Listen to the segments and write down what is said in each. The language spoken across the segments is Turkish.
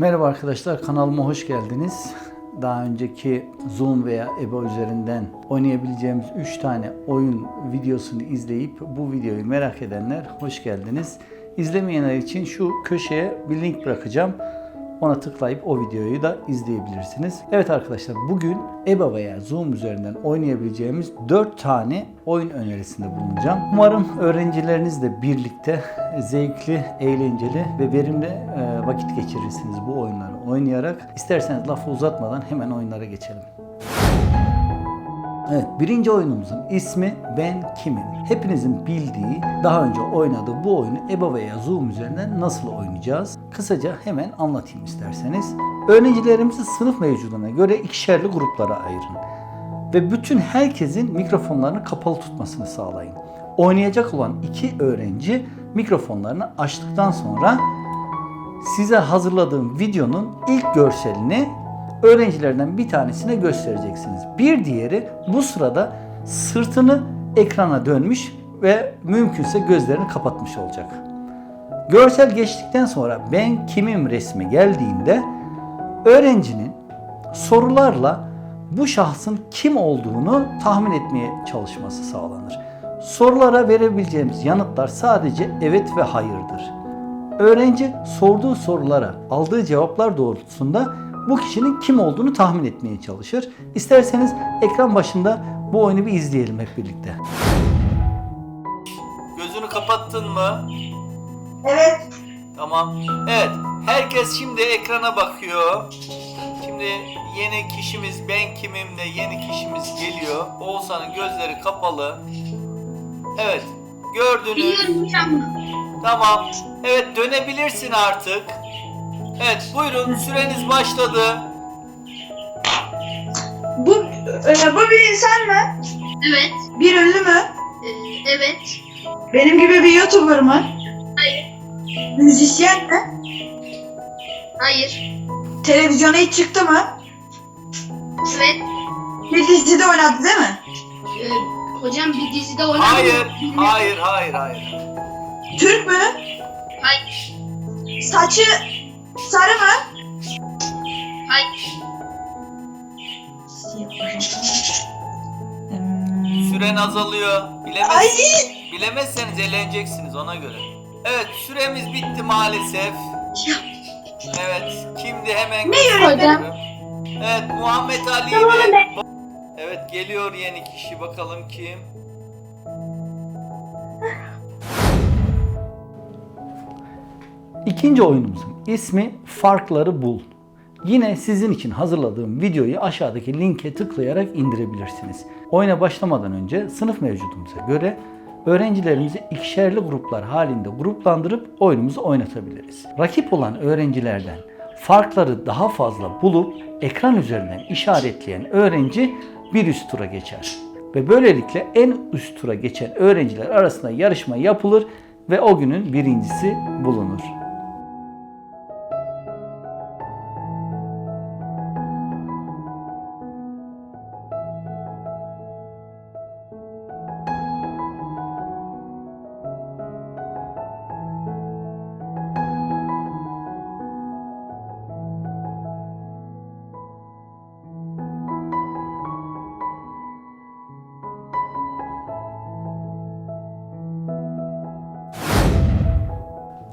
Merhaba arkadaşlar kanalıma hoş geldiniz. Daha önceki Zoom veya EBA üzerinden oynayabileceğimiz 3 tane oyun videosunu izleyip bu videoyu merak edenler hoş geldiniz. İzlemeyenler için şu köşeye bir link bırakacağım. Ona tıklayıp o videoyu da izleyebilirsiniz. Evet arkadaşlar bugün EBA veya Zoom üzerinden oynayabileceğimiz 4 tane oyun önerisinde bulunacağım. Umarım öğrencilerinizle birlikte zevkli, eğlenceli ve verimli e, vakit geçirirsiniz bu oyunları oynayarak. İsterseniz lafı uzatmadan hemen oyunlara geçelim. Evet, birinci oyunumuzun ismi Ben Kimim? Hepinizin bildiği, daha önce oynadığı bu oyunu EBA veya Zoom üzerinden nasıl oynayacağız? Kısaca hemen anlatayım isterseniz. Öğrencilerimizi sınıf mevcuduna göre ikişerli gruplara ayırın. Ve bütün herkesin mikrofonlarını kapalı tutmasını sağlayın. Oynayacak olan iki öğrenci mikrofonlarını açtıktan sonra size hazırladığım videonun ilk görselini öğrencilerden bir tanesine göstereceksiniz. Bir diğeri bu sırada sırtını ekrana dönmüş ve mümkünse gözlerini kapatmış olacak. Görsel geçtikten sonra ben kimim resmi geldiğinde öğrencinin sorularla bu şahsın kim olduğunu tahmin etmeye çalışması sağlanır. Sorulara verebileceğimiz yanıtlar sadece evet ve hayırdır. Öğrenci sorduğu sorulara aldığı cevaplar doğrultusunda bu kişinin kim olduğunu tahmin etmeye çalışır. İsterseniz ekran başında bu oyunu bir izleyelim hep birlikte. Gözünü kapattın mı? Evet. Tamam. Evet. Herkes şimdi ekrana bakıyor. Şimdi yeni kişimiz ben kimimle yeni kişimiz geliyor. Oğuzhan'ın gözleri kapalı. Evet. Gördünüz. Biliyorum hocam. Tamam. Evet dönebilirsin artık. Evet buyurun süreniz başladı. Bu, e, bu bir insan mı? Evet. Bir ünlü mü? e, evet. Benim gibi bir YouTuber mı? Hayır. Müzisyen mi? Hayır. Televizyona hiç çıktı mı? Evet. Bir dizide oynadı değil mi? e, hocam bir dizide oynadı. Hayır, hayır, hayır, hayır. Türk mü? Hayır. Saçı sarı mı? Hayır. Süren azalıyor. Ay! Bilemez, bilemezseniz eğleneceksiniz ona göre. Evet süremiz bitti maalesef. Evet kimdi hemen Ne hocam? Evet Muhammed Ali'ydi. Evet geliyor yeni kişi bakalım kim? İkinci oyunumuzun ismi Farkları Bul. Yine sizin için hazırladığım videoyu aşağıdaki linke tıklayarak indirebilirsiniz. Oyuna başlamadan önce sınıf mevcudumuza göre öğrencilerimizi ikişerli gruplar halinde gruplandırıp oyunumuzu oynatabiliriz. Rakip olan öğrencilerden farkları daha fazla bulup ekran üzerinden işaretleyen öğrenci bir üst tura geçer. Ve böylelikle en üst tura geçen öğrenciler arasında yarışma yapılır ve o günün birincisi bulunur.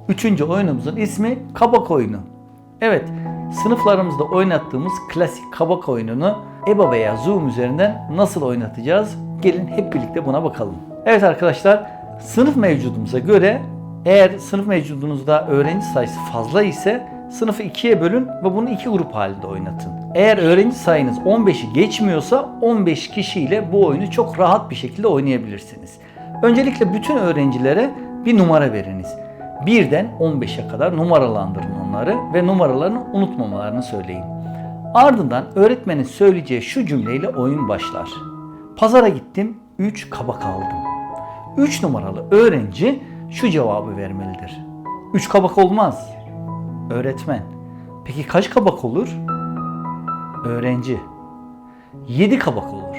Üçüncü oyunumuzun ismi Kabak oyunu. Evet, sınıflarımızda oynattığımız klasik kabak oyununu EBA veya Zoom üzerinden nasıl oynatacağız? Gelin hep birlikte buna bakalım. Evet arkadaşlar, sınıf mevcudumuza göre eğer sınıf mevcudunuzda öğrenci sayısı fazla ise sınıfı ikiye bölün ve bunu iki grup halinde oynatın. Eğer öğrenci sayınız 15'i geçmiyorsa 15 kişiyle bu oyunu çok rahat bir şekilde oynayabilirsiniz. Öncelikle bütün öğrencilere bir numara veriniz. Birden 15'e kadar numaralandırın onları ve numaralarını unutmamalarını söyleyin. Ardından öğretmenin söyleyeceği şu cümleyle oyun başlar. Pazara gittim, 3 kabak aldım. 3 numaralı öğrenci şu cevabı vermelidir. 3 kabak olmaz. Öğretmen. Peki kaç kabak olur? Öğrenci. 7 kabak olur.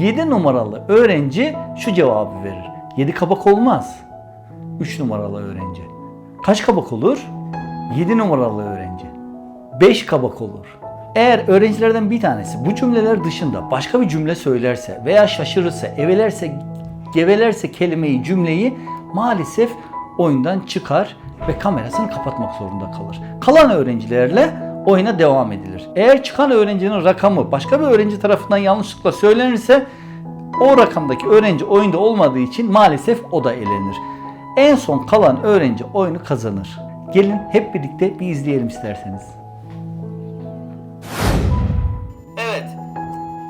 7 numaralı öğrenci şu cevabı verir. 7 kabak olmaz. 3 numaralı öğrenci. Kaç kabak olur? 7 numaralı öğrenci. 5 kabak olur. Eğer öğrencilerden bir tanesi bu cümleler dışında başka bir cümle söylerse veya şaşırırsa, evelerse, gevelerse kelimeyi, cümleyi maalesef oyundan çıkar ve kamerasını kapatmak zorunda kalır. Kalan öğrencilerle oyuna devam edilir. Eğer çıkan öğrencinin rakamı başka bir öğrenci tarafından yanlışlıkla söylenirse o rakamdaki öğrenci oyunda olmadığı için maalesef o da elenir. En son kalan öğrenci oyunu kazanır. Gelin hep birlikte bir izleyelim isterseniz. Evet.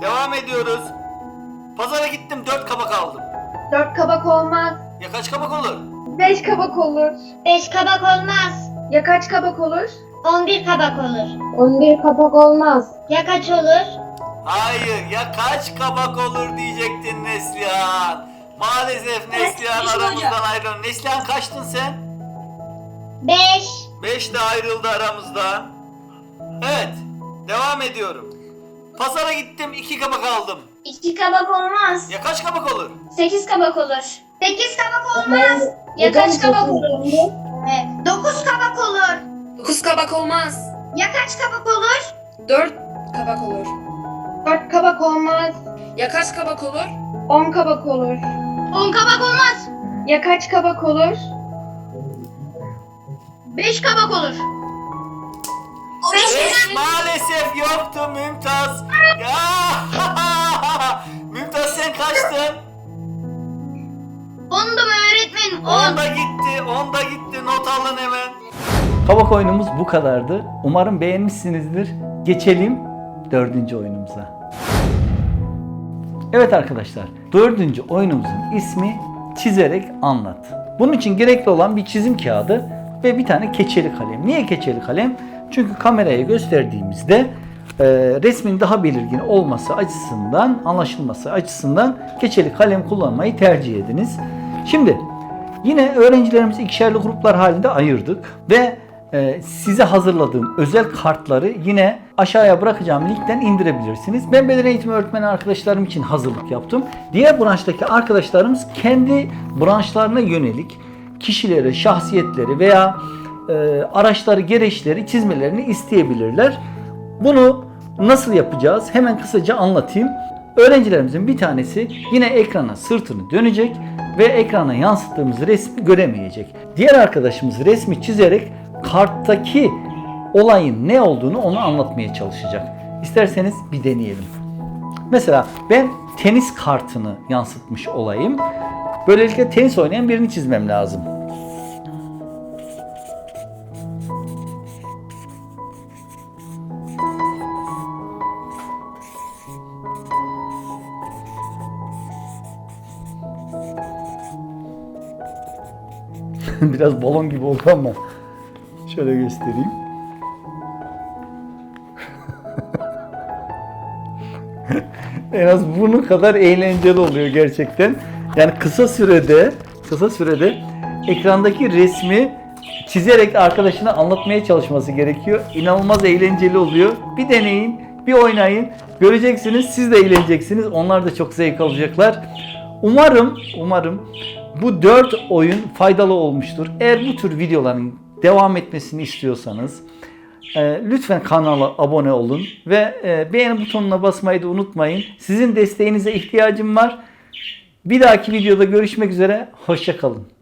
Devam ediyoruz. Pazara gittim 4 kabak aldım. Dört kabak olmaz. Ya kaç kabak olur? Beş kabak olur. Beş kabak olmaz. Ya kaç kabak olur? On bir kabak olur. On bir kabak olmaz. Ya kaç olur? Hayır ya kaç kabak olur diyecektin. Maalesef Neslihan beş aramızdan ayrıldı. Neslihan kaçtın sen? Beş. 5 de ayrıldı aramızdan. Evet. Devam ediyorum. Pazara gittim 2 kabak aldım. İki kabak olmaz. Ya kaç kabak olur? Sekiz kabak olur. Sekiz kabak olmaz. Ya kaç kabak olur? Evet. Dokuz kabak olur. Dokuz kabak olmaz. Ya kaç kabak olur? Dört kabak olur. Dört kabak olmaz. Ya kaç kabak olur? On kabak olur. On kabak olmaz. Ya kaç kabak olur? Beş kabak olur. Beş Beş maalesef yoktu Mümtaz. Ya Mümtaz sen kaçtın? Ondu mu öğretmen? On da gitti, on da gitti. Not alın hemen. Kabak oyunumuz bu kadardı. Umarım beğenmişsinizdir. Geçelim dördüncü oyunumuza. Evet arkadaşlar, dördüncü oyunumuzun ismi Çizerek Anlat. Bunun için gerekli olan bir çizim kağıdı ve bir tane keçeli kalem. Niye keçeli kalem? Çünkü kameraya gösterdiğimizde e, resmin daha belirgin olması açısından, anlaşılması açısından keçeli kalem kullanmayı tercih ediniz. Şimdi Yine öğrencilerimizi ikişerli gruplar halinde ayırdık ve size hazırladığım özel kartları yine aşağıya bırakacağım linkten indirebilirsiniz. Ben beden eğitimi öğretmeni arkadaşlarım için hazırlık yaptım. Diğer branştaki arkadaşlarımız kendi branşlarına yönelik kişileri, şahsiyetleri veya e, araçları, gereçleri çizmelerini isteyebilirler. Bunu nasıl yapacağız? Hemen kısaca anlatayım. Öğrencilerimizin bir tanesi yine ekrana sırtını dönecek ve ekrana yansıttığımız resmi göremeyecek. Diğer arkadaşımız resmi çizerek karttaki olayın ne olduğunu ona anlatmaya çalışacak. İsterseniz bir deneyelim. Mesela ben tenis kartını yansıtmış olayım. Böylelikle tenis oynayan birini çizmem lazım. Biraz balon gibi oldu ama şöyle göstereyim. en az bunun kadar eğlenceli oluyor gerçekten. Yani kısa sürede kısa sürede ekrandaki resmi çizerek arkadaşına anlatmaya çalışması gerekiyor. İnanılmaz eğlenceli oluyor. Bir deneyin, bir oynayın. Göreceksiniz, siz de eğleneceksiniz. Onlar da çok zevk alacaklar. Umarım, umarım bu 4 oyun faydalı olmuştur. Eğer bu tür videoların devam etmesini istiyorsanız e, lütfen kanala abone olun ve e, beğeni butonuna basmayı da unutmayın. Sizin desteğinize ihtiyacım var. Bir dahaki videoda görüşmek üzere. Hoşçakalın.